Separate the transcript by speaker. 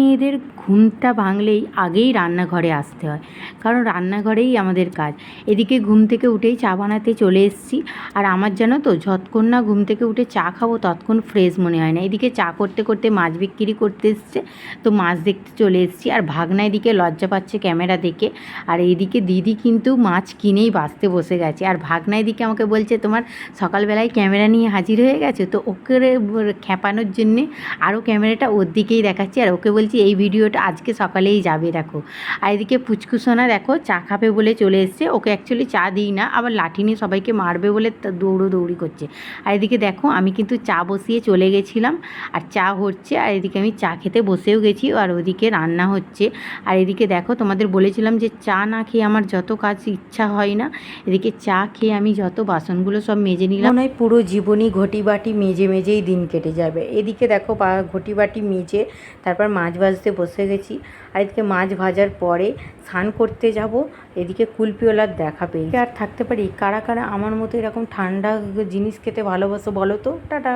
Speaker 1: মেয়েদের ঘুমটা ভাঙলেই আগেই রান্নাঘরে আসতে হয়। কারণ রান্নাঘরেই আমাদের কাজ। এদিকে ঘুম থেকে উঠেই চা বানাতে চলে এসেছি। আর আমার জানো তো, যতক্ষণ না ঘুম থেকে উঠে চা খাব, ততক্ষণ ফ্রেশ মনে হয় না। এদিকে চা করতে করতে মাছ বিক্রি করতে এসছে। তো মাছ দেখতে চলে এসেছি। আর ভাগনা এদিকে লজ্জা পাচ্ছে ক্যামেরা দেখে। আর এদিকে দিদি কিন্তু মাছ কিনেই বাঁচতে বসে গেছে। আর ভাগনা এদিকে আমাকে বলছে, তোমার সকালবেলায় ক্যামেরা নিয়ে হাজির হয়ে গেছে? তো ওকে খ্যাপানোর জন্যে আরও ক্যামেরাটা ওর দিকেই দেখাচ্ছি। আর ওকে বলছি এই ভিডিওটা আজকে সকালেই যাবে, দেখো। আর এদিকে পুচকুসোনা দেখো, চা খাবে বলে চলে এসছে। ওকে অ্যাকচুয়ালি চা দিই না, আবার লাঠি নিয়ে সবাইকে মারবে বলে দৌড়ো দৌড়ি করছে। আর এদিকে দেখো, আমি কিন্তু চা বসিয়ে চলে গেছিলাম, আর চা হচ্ছে, আর এদিকে আমি চা খেতে বসেও গেছি, আর ওদিকে রান্না হচ্ছে। আর এদিকে দেখো, তোমাদের বলেছিলাম যে চা না খেয়ে আমার যত কাজ ইচ্ছা হয় না, এদিকে চা খেয়ে আমি যত বাসনগুলো সব মেজে নিলাম। মনে পুরো জীবনই ঘটি বাটি মেজে, মেজেই দিন কেটে যাবে। এদিকে দেখো ঘটি বাটি মেজে, তারপর মাছ ভাজতে বসে গেছি। আর এদিকে মাছ ভাজার পরে স্নান করতে যাব। এদিকে কুলপিওলার দেখা পেয়ে আর থাকতে পারি? কারা কারা আমার মতো এরকম ঠান্ডা জিনিস খেতে ভালোবাসো বলো তো? টাটা।